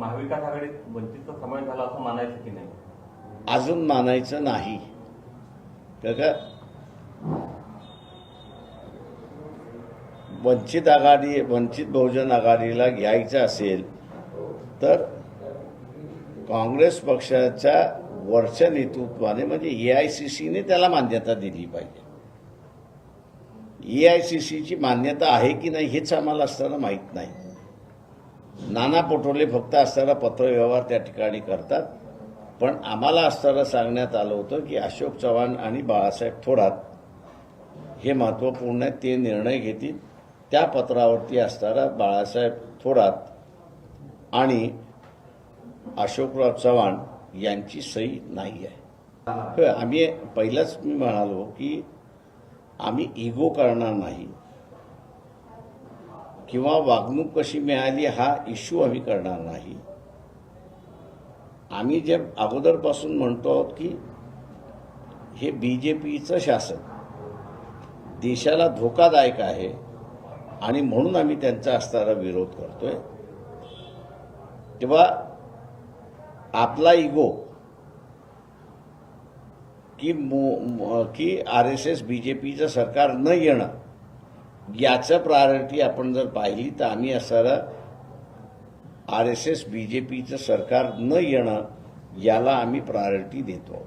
महाविकास आघाडीत वंचितचा समावेश झाला असं मानायचं की नाही? अजून मानायचं नाही. का वंचित आघाडी वंचित बहुजन आघाडीला घ्यायचं असेल तर काँग्रेस पक्षाच्या वरच्या नेतृत्वाने म्हणजे ए आय सी सीने त्याला मान्यता दिली पाहिजे. ए आय सी सीची मान्यता आहे की नाही हेच आम्हाला असताना माहीत नाही. नाना पटोले फक्त असताना पत्रव्यवहार त्या ठिकाणी करतात. पण आम्हाला असताना सांगण्यात आलं होतं की अशोक चव्हाण आणि बाळासाहेब थोरात हे महत्त्वपूर्ण आहे ते निर्णय घेतील. त्या पत्रावरती असताना बाळासाहेब थोरात आणि अशोकराव चव्हाण यांची सही नाही आहे. आम्ही पहिलाच मी म्हणालो की आम्ही इगो करणार नाही. किंवा वागणूक कशी मिळाली हा इश्यू आम्ही करणार नाही. आम्ही जे अगोदरपासून म्हणतो आहोत की हे बी जे पीचं शासन देशाला धोकादायक आहे आणि म्हणून आम्ही त्यांचा असणारा विरोध करतोय. तेव्हा आपला इगो की मो की R S S B J पीचं सरकार न येणं याचं प्रायोरिटी आपण जर पाहिली तर आम्ही असणारा R S S B J पीचं सरकार न येणं याला आम्ही प्रायोरिटी देतो.